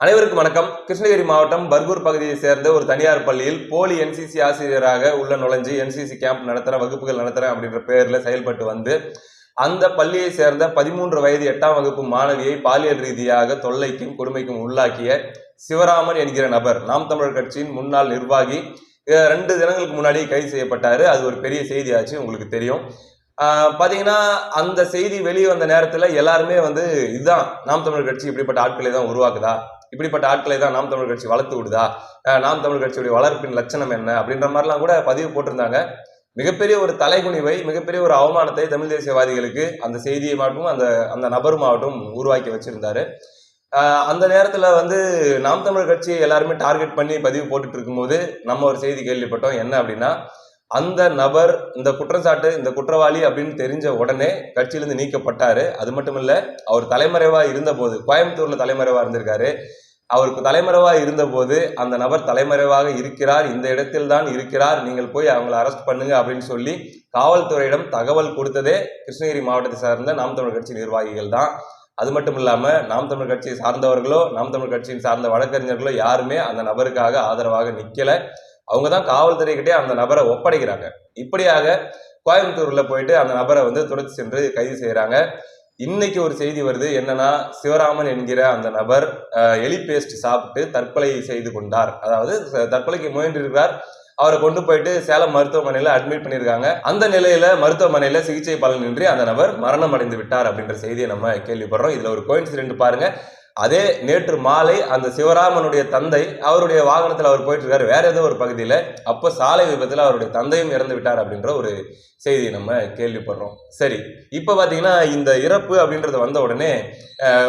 அனைவருக்கும் வணக்கம். கிருஷ்ணகிரி மாவட்டம் பர்கூர் பகுதியை சேர்ந்த ஒரு தனியார் பள்ளியில் போலி என்சிசி ஆசிரியராக உள்ள நுழைஞ்சு என்சிசி கேம்ப் நடத்துகிற வகுப்புகள் நடத்துகிறேன் அப்படின்ற பேரில் செயல்பட்டு வந்து அந்த பள்ளியை சேர்ந்த பதிமூன்று வயது எட்டாம் வகுப்பு மாணவியை பாலியல் ரீதியாக தொல்லைக்கும் கொடுமைக்கும் உள்ளாக்கிய சிவராமன் என்கிற நபர். நாம் தமிழர் கட்சியின் முன்னாள் நிர்வாகி. ரெண்டு தினங்களுக்கு முன்னாடி கைது செய்யப்பட்டார். அது ஒரு பெரிய செய்தியாச்சு உங்களுக்கு தெரியும். பார்த்தீங்கன்னா அந்த செய்தி வெளியே வந்த நேரத்தில் எல்லாருமே வந்து இதுதான் நாம் தமிழர் கட்சி இப்படிப்பட்ட ஆட்களை தான் உருவாக்குதா? இப்படிப்பட்ட ஆட்களை தான் நாம் தமிழ் கட்சி வளர்த்து விடுதா? நாம் தமிழ் கட்சியுடைய வளர்ப்பின் லட்சணம் என்ன? அப்படின்ற மாதிரிலாம் கூட பதிவு போட்டிருந்தாங்க. மிகப்பெரிய ஒரு தலைகுனிவை மிகப்பெரிய ஒரு அவமானத்தை தமிழ் தேசியவாதிகளுக்கு அந்த செய்தியை மாட்டும் அந்த அந்த நபரும் ஆகட்டும் உருவாக்கி வச்சிருந்தாரு. அந்த நேரத்தில் வந்து நாம் தமிழ் கட்சி எல்லாருமே டார்கெட் பண்ணி பதிவு போட்டுட்டு இருக்கும்போது நம்ம ஒரு செய்தி கேள்விப்பட்டோம். என்ன அப்படின்னா அந்த நபர் இந்த குற்றச்சாட்டு இந்த குற்றவாளி அப்படின்னு தெரிஞ்ச உடனே கட்சியிலிருந்து நீக்கப்பட்டாரு. அது மட்டும் இல்ல அவர் தலைமறைவா இருந்தபோது கோயம்புத்தூர்ல தலைமறைவா இருந்திருக்காரு. அவருக்கு தலைமறைவாக இருந்தபோது அந்த நபர் தலைமறைவாக இருக்கிறார் இந்த இடத்தில் தான் இருக்கிறார் நீங்கள் போய் அவங்களை அரெஸ்ட் பண்ணுங்க அப்படின்னு சொல்லி காவல்துறையிடம் தகவல் கொடுத்ததே கிருஷ்ணகிரி மாவட்டத்தை சார்ந்த நாம் தமிழ் கட்சி நிர்வாகிகள் தான். அது மட்டும் இல்லாமல் நாம் தமிழ் கட்சியை சார்ந்தவர்களோ நாம் தமிழ் கட்சியின் சார்ந்த வழக்கறிஞர்களோ யாருமே அந்த நபருக்காக ஆதரவாக நிற்கலை அவங்க தான் காவல்துறைகிட்டே அந்த நபரை ஒப்படைக்கிறாங்க. இப்படியாக கோயம்புத்தூர்ல போயிட்டு அந்த நபரை வந்து துரத்தி சென்று கைது செய்யறாங்க இன்னைக்கு ஒரு செய்தி வருது. என்னன்னா சிவராமன் என்கிற அந்த நபர் எலி பேஸ்ட் சாப்பிட்டு தற்கொலை செய்து கொண்டார். அதாவது தற்கொலைக்கு முயன்றிருக்கிறார். அவரை கொண்டு போயிட்டு சேலம் மருத்துவமனையில் அட்மிட் பண்ணியிருக்காங்க. அந்த நிலையில மருத்துவமனையில் சிகிச்சை பலனின்றி அந்த நபர் மரணம் அடைந்து விட்டார் அப்படின்ற செய்தியை நம்ம கேள்விப்படுறோம். இதுல ஒரு கோயின்சிடென்ட் பாருங்க. அதே நேற்று மாலை அந்த சிவராமனுடைய தந்தை அவருடைய வாகனத்தில் அவர் போயிட்டு இருக்காரு வேற ஏதோ ஒரு பகுதியில் அப்போ சாலை விபத்தில் அவருடைய தந்தையும் இறந்து விட்டார் அப்படின்ற ஒரு செய்தியை நம்ம கேள்விப்படுறோம். சரி இப்போ பார்த்தீங்கன்னா இந்த இறப்பு அப்படின்றது வந்த உடனே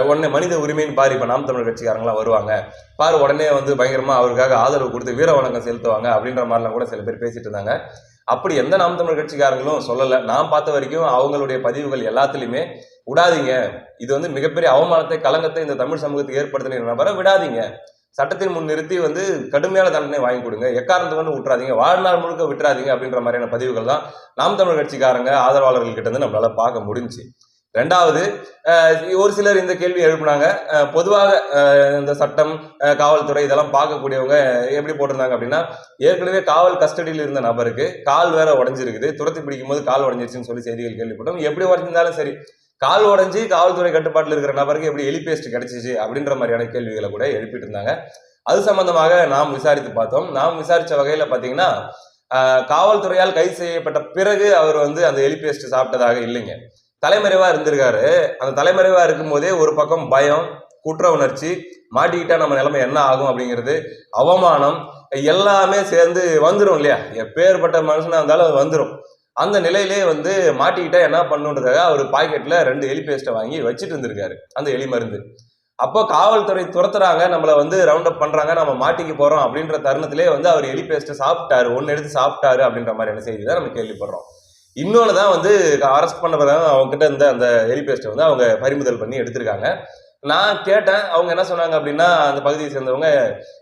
உடனே மனித உரிமைன்னு பாரு இப்போ நாம் தமிழர் கட்சிக்காரங்களாம் வருவாங்க. பாரு உடனே வந்து பயங்கரமாக அவருக்காக ஆதரவு கொடுத்து வீர வணக்கம் செலுத்துவாங்க அப்படின்ற மாதிரிலாம் கூட சில பேர் பேசிட்டு இருந்தாங்க. அப்படி எந்த நாம் தமிழர் கட்சிக்காரங்களும் சொல்லலை. நான் பார்த்த வரைக்கும் அவங்களுடைய பதிவுகள் எல்லாத்துலேயுமே விடாதீங்க. இது வந்து மிகப்பெரிய அவமானத்தை கலங்கத்தை இந்த தமிழ் சமூகத்துக்கு ஏற்படுத்தின நபரை விடாதீங்க. சட்டத்தின் முன் நிறுத்தி வந்து கடுமையான தண்டனை வாங்கி கொடுங்க. எக்காரணத்தை கொண்டு விட்டுறாதீங்க வாழ்நாள் முழுக்க விட்டுறாதீங்க அப்படின்ற மாதிரியான பதிவுகள் தான் நாம் தமிழ் கட்சிக்காரங்க ஆதரவாளர்கள் கிட்ட இருந்து நம்மளால பார்க்க முடிஞ்சுச்சு ரெண்டாவது ஒரு சிலர் இந்த கேள்வி எழுப்புனாங்க. பொதுவாக இந்த சட்டம் காவல்துறை இதெல்லாம் பார்க்கக்கூடியவங்க எப்படி போட்டிருந்தாங்க அப்படின்னா ஏற்கனவே காவல் கஸ்டடியில் இருந்த நபருக்கு கால் வேற உடஞ்சிருக்குது. துரத்தி பிடிக்கும் போது கால் உடஞ்சிருச்சுன்னு சொல்லி செய்திகள் கேள்விப்பட்டோம். எப்படி உடஞ்சிருந்தாலும் சரி கால் உடஞ்சி காவல்துறை கட்டுப்பாட்டில் இருக்கிற நபருக்கு எப்படி எலி பேஸ்ட் கிடைச்சிச்சு அப்படின்ற மாதிரியான கேள்விகளை கூட எழுப்பிட்டு இருந்தாங்க அது சம்பந்தமாக நாம் விசாரித்து பார்த்தோம். நாம் விசாரித்த வகையில் பார்த்தீங்கன்னா காவல்துறையால் கைது செய்யப்பட்ட பிறகு அவர் வந்து அந்த எலி பேஸ்ட் சாப்பிட்டதாக இல்லைங்க. தலைமறைவாக இருந்திருக்காரு. அந்த தலைமறைவாக இருக்கும்போதே ஒரு பக்கம் பயம் குற்ற உணர்ச்சி மாட்டிக்கிட்டா நம்ம நிலைமை என்ன ஆகும் அப்படிங்கிறது அவமானம் எல்லாமே சேர்ந்து வந்துடும் இல்லையா? எப்பேற்பட்ட மனுஷனாக இருந்தாலும் அது வந்துடும் அந்த நிலையிலே வந்து மாட்டிக்கிட்டா என்ன பண்ணுன்றதாக அவர் பாக்கெட்டில் ரெண்டு எலி பேஸ்ட்டை வாங்கி வச்சுட்டு இருந்திருக்காரு அந்த எலி மருந்து. அப்போ காவல்துறை துரத்துறாங்க நம்மளை வந்து ரவுண்ட் அப் பண்ணுறாங்க நம்ம மாட்டிக்க போகிறோம் அப்படின்ற தருணத்திலே வந்து அவர் எலி பேஸ்ட்டை சாப்பிட்டாரு ஒன்று எடுத்து சாப்பிட்டாரு அப்படின்ற மாதிரியான செய்தி தான் நம்ம கேள்விப்படுறோம். இன்னொன்று தான் வந்து அரெஸ்ட் பண்ண பிறகு அவங்ககிட்ட இருந்த அந்த எலி பேஸ்ட்டை வந்து அவங்க பறிமுதல் பண்ணி எடுத்திருக்காங்க. நான் கேட்டேன் அவங்க என்ன சொன்னாங்க அப்படின்னா அந்த பகுதியை சேர்ந்தவங்க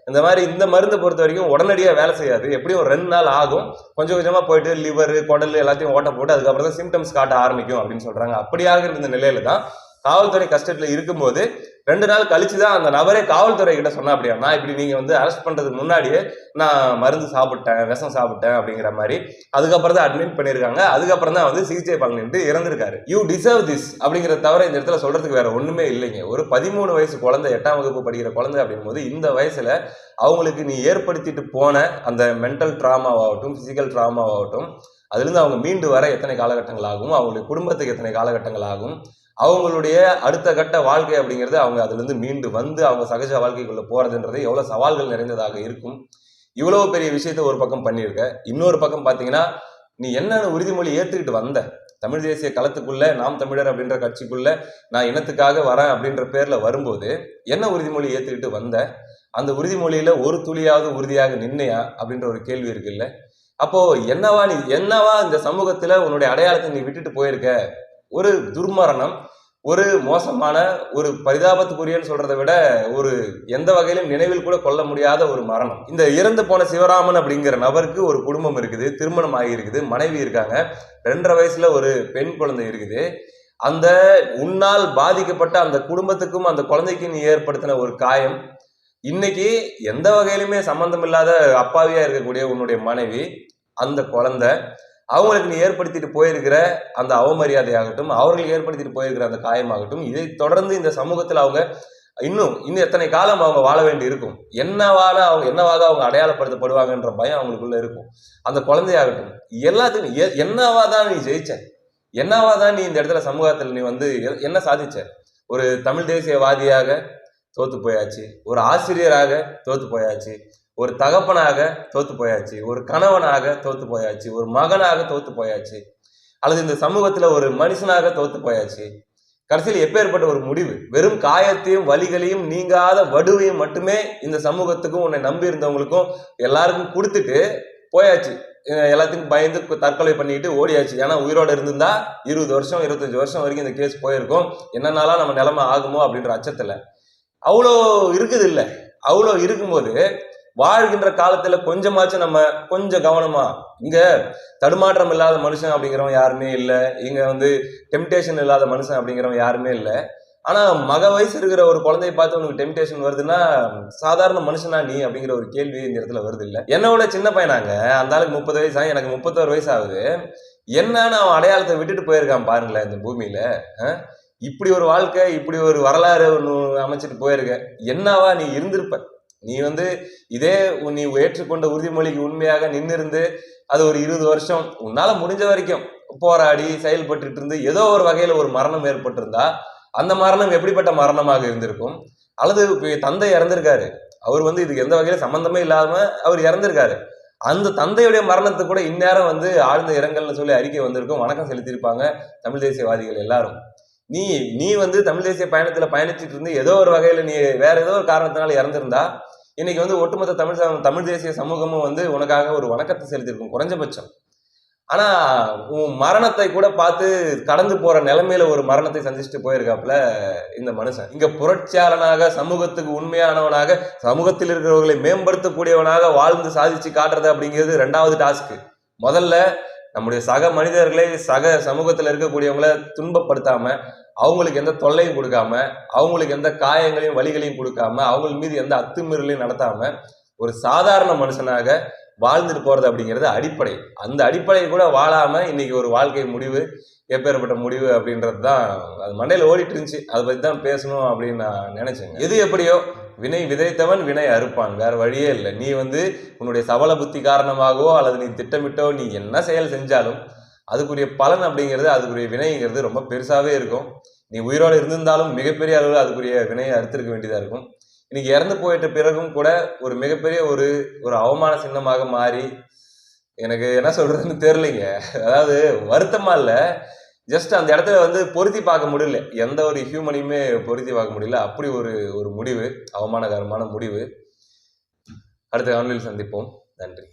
இந்த மாதிரி இந்த மருந்தை பொறுத்த வரைக்கும் உடனடியாக வேலை செய்யாது. எப்படியும் ஒரு ரெண்டு நாள் ஆகும். கொஞ்சம் கொஞ்சமாக போயிட்டு லிவர் குடல் எல்லாத்தையும் ஓட்ட போட்டு அதுக்கப்புறம் தான் சிம்டம்ஸ் காட்ட ஆரம்பிக்கும் அப்படின்னு சொல்கிறாங்க அப்படியாக இருந்த நிலையில தான் காவல்துறை கஸ்டடியில் இருக்கும்போது ரெண்டு நாள் கழிச்சு தான் அந்த நபரே காவல்துறை கிட்ட சொன்னா அப்படியா நான் இப்படி நீங்க வந்து அரெஸ்ட் பண்றதுக்கு முன்னாடியே நான் மருந்து சாப்பிட்டேன் விஷம் சாப்பிட்டேன் அப்படிங்கிற மாதிரி. அதுக்கப்புறம் தான் அட்மிட் பண்ணியிருக்காங்க. அதுக்கப்புறம் தான் வந்து சிகிச்சை பலனிட்டு இறந்திருக்காரு. யூ டிசர்வ் திஸ் அப்படிங்கிற தவிர இந்த இடத்துல சொல்றதுக்கு வேற ஒண்ணுமே இல்லைங்க. ஒரு பதிமூணு வயசு குழந்தை எட்டாம் வகுப்பு படிக்கிற குழந்தை அப்படிங்கும்போது போது இந்த வயசுல அவங்களுக்கு நீ ஏற்படுத்திட்டு போன அந்த மென்டல் ட்ராமாவாகட்டும் பிசிக்கல் ட்ராமாவாகட்டும் அதுலேருந்து அவங்க மீண்டு வர எத்தனை காலகட்டங்கள் ஆகும் அவங்களுடைய குடும்பத்துக்கு எத்தனை காலகட்டங்கள் ஆகும் அவங்களுடைய அடுத்த கட்ட வாழ்க்கை அப்படிங்கிறது அவங்க அதுலேருந்து மீண்டு வந்து அவங்க சகஜ வாழ்க்கைக்குள்ளே போகிறதுன்றது எவ்வளோ சவால்கள் நிறைந்ததாக இருக்கும். இவ்வளோ பெரிய விஷயத்த ஒரு பக்கம் பண்ணியிருக்க. இன்னொரு பக்கம் பார்த்தீங்கன்னா நீ என்னென்ன உறுதிமொழி ஏற்றுக்கிட்டு வந்த. தமிழ் தேசிய களத்துக்குள்ள நாம் தமிழர் அப்படின்ற கட்சிக்குள்ள நான் இனத்துக்காக வரேன் அப்படின்ற பேர்ல வரும்போது என்ன உறுதிமொழி ஏற்றுக்கிட்டு வந்த? அந்த உறுதிமொழியில ஒரு துளியாவது உறுதியாக நின்னையா? அப்படின்ற ஒரு கேள்வி இருக்குல்ல. அப்போ என்னவா நீ என்னவா இந்த சமூகத்துல உன்னுடைய அடையாளத்தை நீ விட்டுட்டு போயிருக்க? ஒரு துர்மரணம் ஒரு மோசமான ஒரு பரிதாபத்துக்குரியன்னு சொல்றதை விட ஒரு எந்த வகையிலும் நினைவில் கூட கொள்ள முடியாத ஒரு மரணம். இந்த இறந்து போன சிவராமன் அப்படிங்கிற நபருக்கு ஒரு குடும்பம் இருக்குது திருமணம் ஆகியிருக்குது மனைவி இருக்காங்க. ரெண்டரை வயசுல ஒரு பெண் குழந்தை இருக்குது. அந்த உன்னால் பாதிக்கப்பட்ட அந்த குடும்பத்துக்கும் அந்த குழந்தைக்கும் நீ ஏற்படுத்தின ஒரு காயம். இன்னைக்கு எந்த வகையிலுமே சம்பந்தம் இல்லாத அப்பாவியா இருக்கக்கூடிய உன்னுடைய மனைவி அந்த குழந்தை அவங்களுக்கு நீ ஏற்படுத்திட்டு போயிருக்கிற அந்த அவமரியாதையாகட்டும் அவர்களுக்கு ஏற்படுத்திட்டு போயிருக்கிற அந்த காயமாகட்டும் இதை தொடர்ந்து இந்த சமூகத்தில் அவங்க இன்னும் இன்னும் எத்தனை காலம் அவங்க வாழ வேண்டி இருக்கும்? என்னவான அவங்க என்னவாக அவங்க அடையாளப்படுத்தப்படுவாங்கன்ற பயம் அவங்களுக்குள்ள இருக்கும். அந்த குழந்தையாகட்டும் எல்லாத்துக்கும் எ- என்னவா தான் நீ ஜெயிச்ச? என்னவா தான் நீ இந்த இடத்துல சமூகத்தில் நீ வந்து எ- என்ன சாதிச்ச? ஒரு தமிழ் தேசியவாதியாக தோத்து போயாச்சு ஒரு ஆசிரியராக தோத்து போயாச்சு ஒரு தகப்பனாக தோத்து போயாச்சு ஒரு கணவனாக தோத்து போயாச்சு ஒரு மகனாக தோத்து போயாச்சு அல்லது இந்த சமூகத்துல ஒரு மனுஷனாக தோத்து போயாச்சு கடைசியில் எப்பேற்பட்ட ஒரு முடிவு? வெறும் காயத்தையும் வலிகளையும் நீங்காத வடுவையும் மட்டுமே இந்த சமூகத்துக்கும் உன்னை நம்பி இருந்தவங்களுக்கும் எல்லாருக்கும் கொடுத்துட்டு போயாச்சு. எல்லாத்துக்கும் பயந்து தற்கொலை பண்ணிட்டு ஓடியாச்சு. ஏன்னா உயிரோட இருந்திருந்தா இருபது வருஷம் இருபத்தஞ்சு வருஷம் வரைக்கும் இந்த கேஸ் போயிருக்கும். என்னன்னாலும் நம்ம நிலைமை ஆகுமோ அப்படின்ற அச்சத்தில். அவ்வளோ இருக்குது இல்லை அவ்வளோ இருக்கும்போது வாழ்கின்ற காலத்துல கொஞ்சமாச்சும் நம்ம கொஞ்சம் கவனமா இங்க தடுமாற்றம் இல்லாத மனுஷன் அப்படிங்கிறவன் யாருமே இல்லை. இங்க வந்து டெம்டேஷன் இல்லாத மனுஷன் அப்படிங்கிறவன் யாருமே இல்லை. ஆனா மக வயசு இருக்கிற ஒரு குழந்தைய பார்த்து உனக்கு டெம்டேஷன் வருதுன்னா சாதாரண மனுஷனா நீ அப்படிங்கிற ஒரு கேள்வி இந்த இடத்துல வருது இல்ல. என்னோட சின்ன பையனாங்க. அந்த ஆளுக்கு முப்பது வயசு எனக்கு முப்பத்தோரு வயசு ஆகுது. என்னன்னு அவன் அடையாளத்தை விட்டுட்டு போயிருக்கான் பாருங்களேன் இந்த பூமியில. இப்படி ஒரு வாழ்க்கை இப்படி ஒரு வரலாறு ஒன்று அமைச்சிட்டு போயிருக்க. என்னவா நீ இருந்திருப்ப? நீ வந்து இதே நீ ஏற்றுக்கொண்ட உறுதிமொழிக்கு உண்மையாக நின்னிருந்து அது ஒரு இருபது வருஷம் உன்னால முடிஞ்ச வரைக்கும் போராடி செயல்பட்டுட்டு இருந்து ஏதோ ஒரு வகையில ஒரு மரணம் ஏற்பட்டிருந்தா அந்த மரணம் எப்படிப்பட்ட மரணமாக இருந்திருக்கும்? அல்லது தந்தை இறந்திருக்காரு. அவர் வந்து இதுக்கு எந்த வகையில சம்பந்தமே இல்லாம அவர் இறந்திருக்காரு. அந்த தந்தையுடைய மரணத்துக்கு கூட இந்நேரம் வந்து ஆழ்ந்த இரங்கல்னு சொல்லி அறிக்கை வந்திருக்கும். வணக்கம் செலுத்தியிருப்பாங்க தமிழ் தேசியவாதிகள் எல்லாரும். நீ நீ வந்து தமிழ் தேசிய பயணத்துல பயணிச்சுட்டு இருந்து ஏதோ ஒரு வகையில நீ வேற ஏதோ ஒரு காரணத்தினால இறந்திருந்தா இன்னைக்கு வந்து ஒட்டுமொத்த தமிழ் தமிழ் தேசிய சமூகமும் வந்து உனக்காக ஒரு வணக்கத்தை செலுத்தியிருக்கும் குறைஞ்சபட்சம். ஆனா உன் மரணத்தை கூட பார்த்து கடந்து போற நிலைமையில ஒரு மரணத்தை சந்திச்சுட்டு போயிருக்காப்புல இந்த மனுஷன். இங்க புரட்சியாளனாக சமூகத்துக்கு உண்மையானவனாக சமூகத்தில் இருக்கிறவர்களை மேம்படுத்தக்கூடியவனாக வாழ்ந்து சாதிச்சு காட்டுறது அப்படிங்கிறது ரெண்டாவது டாஸ்க் முதல்ல நம்முடைய சக மனிதர்களை சக சமூகத்தில் இருக்கக்கூடியவங்கள துன்பப்படுத்தாம அவங்களுக்கு எந்த தொல்லையும் கொடுக்காம அவங்களுக்கு எந்த காயங்களையும் வலிகளையும் கொடுக்காம அவங்க மீது எந்த அத்துமீறலையும் நடத்தாம ஒரு சாதாரண மனுஷனாக வாழ்ந்துட்டு போறது அப்படிங்கிறது அடிப்படை. அந்த அடிப்படையை கூட வாழாம இன்னைக்கு ஒரு வாழ்க்கை முடிவு எப்பேற்பட்ட முடிவு அப்படின்றது தான் அது மண்டையில் ஓடிட்டு இருந்துச்சு. அதை பற்றி தான் பேசணும் அப்படின்னு நான் நினைச்சேங்க. எது எப்படியோ வினை விதைத்தவன் வினை அறுப்பான். வேற வழியே இல்லை. நீ வந்து உன்னுடைய சபல புத்தி காரணமாகவோ அல்லது நீ திட்டமிட்டோ நீ என்ன செயல் செஞ்சாலும் அதுக்குரிய பலன் அப்படிங்கிறது அதுக்குரிய வினைங்கிறது ரொம்ப பெருசாகவே இருக்கும். நீ உயிரோடு இருந்திருந்தாலும் மிகப்பெரிய அளவில் அதுக்குரிய வினையை அறுத்திருக்க வேண்டியதாக இருக்கும். இன்னைக்கு இறந்து போயிட்ட பிறகும் கூட ஒரு மிகப்பெரிய ஒரு ஒரு அவமான சின்னமாக மாறி எனக்கு என்ன சொல்றதுன்னு தெரிலிங்க அதாவது வருத்தமா இல்லை. ஜஸ்ட் அந்த இடத்துல வந்து பொருத்தி பார்க்க முடியல. எந்த ஒரு ஹியூமனையுமே பொருத்தி பார்க்க முடியல. அப்படி ஒரு ஒரு முடிவு அவமானகரமான முடிவு. அடுத்த காணொலியில் சந்திப்போம். நன்றி.